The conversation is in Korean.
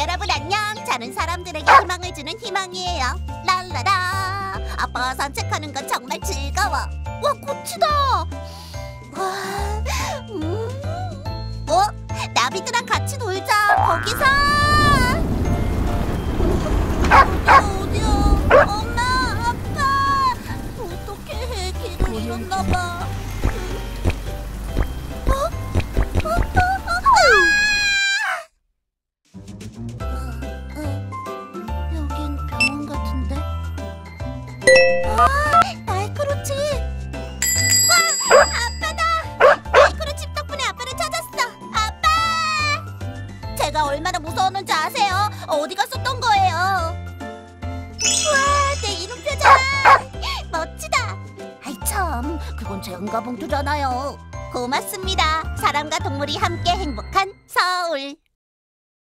여러분 안녕. 저는 사람들에게 희망을 주는 희망이에요. 랄라라. 아빠와 산책하는 건 정말 즐거워. 와 꽃이다. 와, 음. 어? 나비들랑 같이 놀자. 거기서. 어디야? 엄마, 아빠. 어떻게 해? 길을 잃었나 봐. 아, 마이크로칩! 와, 아빠다! 마이크로칩 덕분에 아빠를 찾았어! 아빠! 제가 얼마나 무서웠는지 아세요? 어디 갔었던 거예요? 와, 내 이름표잖아! 멋지다! 아이 참, 그건 제 응가봉투잖아요. 고맙습니다. 사람과 동물이 함께 행복한 서울.